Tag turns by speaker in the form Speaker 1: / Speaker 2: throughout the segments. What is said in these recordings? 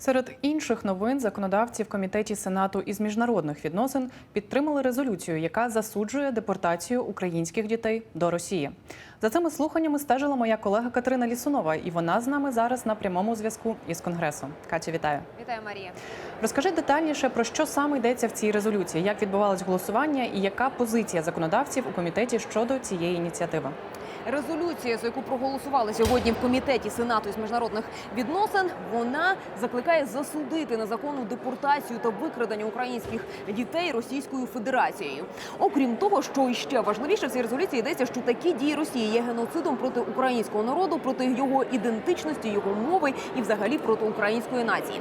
Speaker 1: Серед інших новин законодавці в комітеті Сенату із міжнародних відносин підтримали резолюцію, яка засуджує депортацію українських дітей до Росії. За цими слуханнями стежила моя колега Катерина Лісунова, і вона з нами зараз на прямому зв'язку із конгресом. Катю, вітаю.
Speaker 2: Вітаю, Марія.
Speaker 1: Розкажи детальніше про що саме йдеться в цій резолюції, як відбувалось голосування і яка позиція законодавців у комітеті щодо цієї ініціативи.
Speaker 2: Резолюція, за яку проголосували сьогодні в комітеті Сенату із міжнародних відносин, вона закликає засудити незаконну депортацію та викрадення українських дітей Російською Федерацією. Окрім того, що іще важливіше в цій резолюції йдеться, що такі дії Росії є геноцидом проти українського народу, проти його ідентичності, його мови і, взагалі, проти української нації.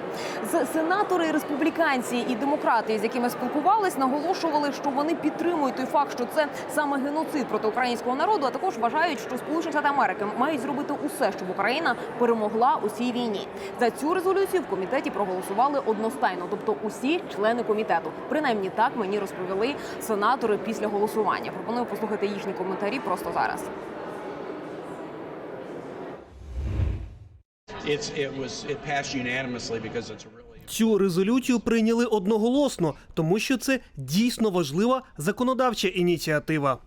Speaker 2: З сенатори республіканці і демократи, з якими спілкувались, наголошували, що вони підтримують той факт, що це саме геноцид проти українського народу, а також вважають, що Сполучені Штати Америки мають зробити усе, щоб Україна перемогла у цій війні. За цю резолюцію в комітеті проголосували одностайно, тобто усі члени комітету. Принаймні так мені розповіли сенатори після голосування. Пропоную послухати їхні коментарі просто зараз.
Speaker 3: Цю резолюцію прийняли одноголосно, тому що це дійсно важлива законодавча ініціатива.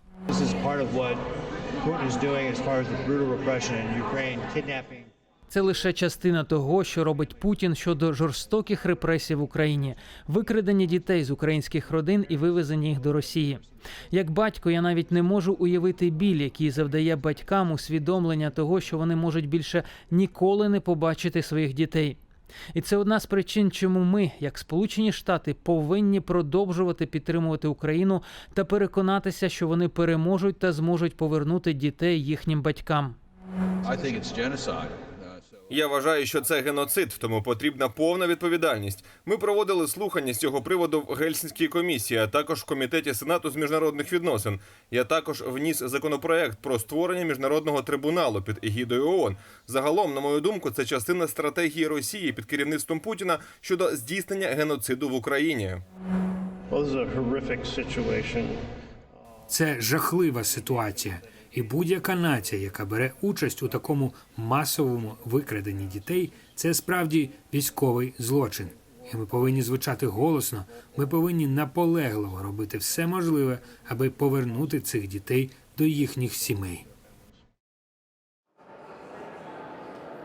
Speaker 4: Це лише частина того, що робить Путін щодо жорстоких репресій в Україні, викрадення дітей з українських родин і вивезення їх до Росії. Як батько, я навіть не можу уявити біль, який завдає батькам усвідомлення того, що вони можуть більше ніколи не побачити своїх дітей. І це одна з причин, чому ми, як Сполучені Штати, повинні продовжувати підтримувати Україну та переконатися, що вони переможуть та зможуть повернути дітей їхнім батькам.
Speaker 5: I think it's genocide.
Speaker 6: Я вважаю, що це геноцид, тому потрібна повна відповідальність. Ми проводили слухання з цього приводу в Гельсінській комісії, а також в комітеті Сенату з міжнародних відносин. Я також вніс законопроект про створення міжнародного трибуналу під егідою ООН. Загалом, на мою думку, це частина стратегії Росії під керівництвом Путіна щодо здійснення геноциду в Україні.
Speaker 7: Це жахлива ситуація, і будь-яка нація, яка бере участь у такому масовому викраденні дітей, це справді військовий злочин. І ми повинні звучати голосно. Ми повинні наполегливо робити все можливе, аби повернути цих дітей до їхніх сімей.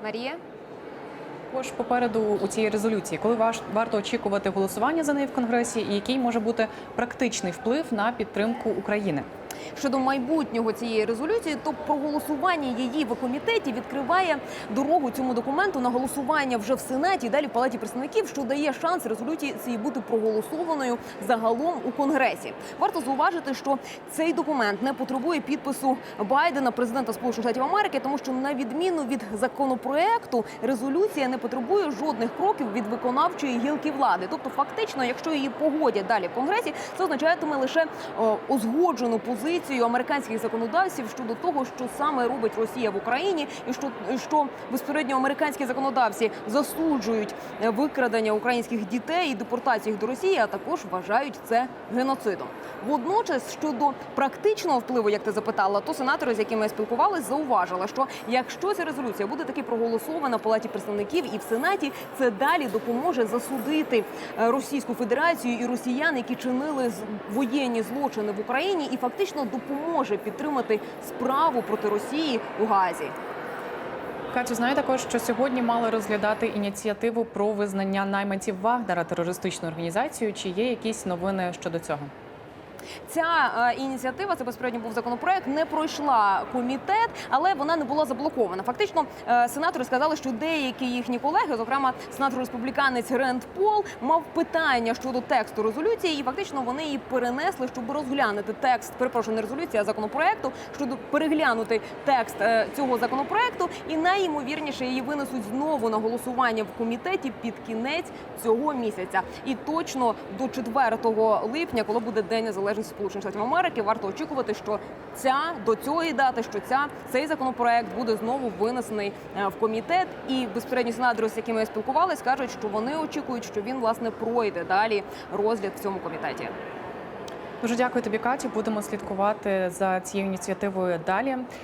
Speaker 2: Марія.
Speaker 1: Також попереду у цій резолюції, коли ваш варто очікувати голосування за неї в конгресі, і який може бути практичний вплив на підтримку України.
Speaker 2: Щодо майбутнього цієї резолюції, то проголосування її в комітеті відкриває дорогу цьому документу на голосування вже в сенаті далі в палаті представників, що дає шанс резолюції цієї бути проголосованою загалом у конгресі. Варто зауважити, що цей документ не потребує підпису Байдена, президента Сполучених Штатів Америки, тому що на відміну від законопроекту, резолюція не потребує жодних кроків від виконавчої гілки влади. Тобто, фактично, якщо її погодять далі в конгресі, це означатиме лише о, узгоджену позицію американських законодавців щодо того, що саме робить Росія в Україні, і що, що безпосередньо американські законодавці засуджують е, викрадення українських дітей і депортацію їх до Росії, а також вважають це геноцидом. Водночас, щодо практичного впливу, як ти запитала, то сенатори, з якими я спілкувалися, зауважили, що якщо ця резолюція буде таки проголосована в палаті представників і в сенаті, це далі допоможе засудити е, Російську Федерацію і росіян, які чинили воєнні злочини в Україні, і фактично допоможе підтримати справу проти Росії у Газі.
Speaker 1: Катю, знаю також, що сьогодні мали розглядати ініціативу про визнання найманців Вагнера терористичною організацією. Чи є якісь новини щодо цього?
Speaker 2: Ця е, ініціатива, це безпосередньо був законопроект, не пройшла комітет, але вона не була заблокована. Фактично, е, сенатори сказали, що деякі їхні колеги, зокрема сенатор республіканець Ренд Пол, мав питання щодо тексту резолюції, і фактично вони її перенесли, щоб розглянути текст. Перепрошую, не резолюції, а законопроекту, щоб переглянути текст е, цього законопроекту, і найімовірніше її винесуть знову на голосування в комітеті під кінець цього місяця. І точно до 4 липня, коли буде день незалежності Сполучених Штатів Америки, варто очікувати, що ця до цієї дати, що ця цей законопроект буде знову винесений е, в комітет. І безпередні сенатори, з якими я спілкувалась, кажуть, що вони очікують, що він власне пройде далі розгляд в цьому комітеті.
Speaker 1: Дуже дякую тобі, Каті. Будемо слідкувати за цією ініціативою далі.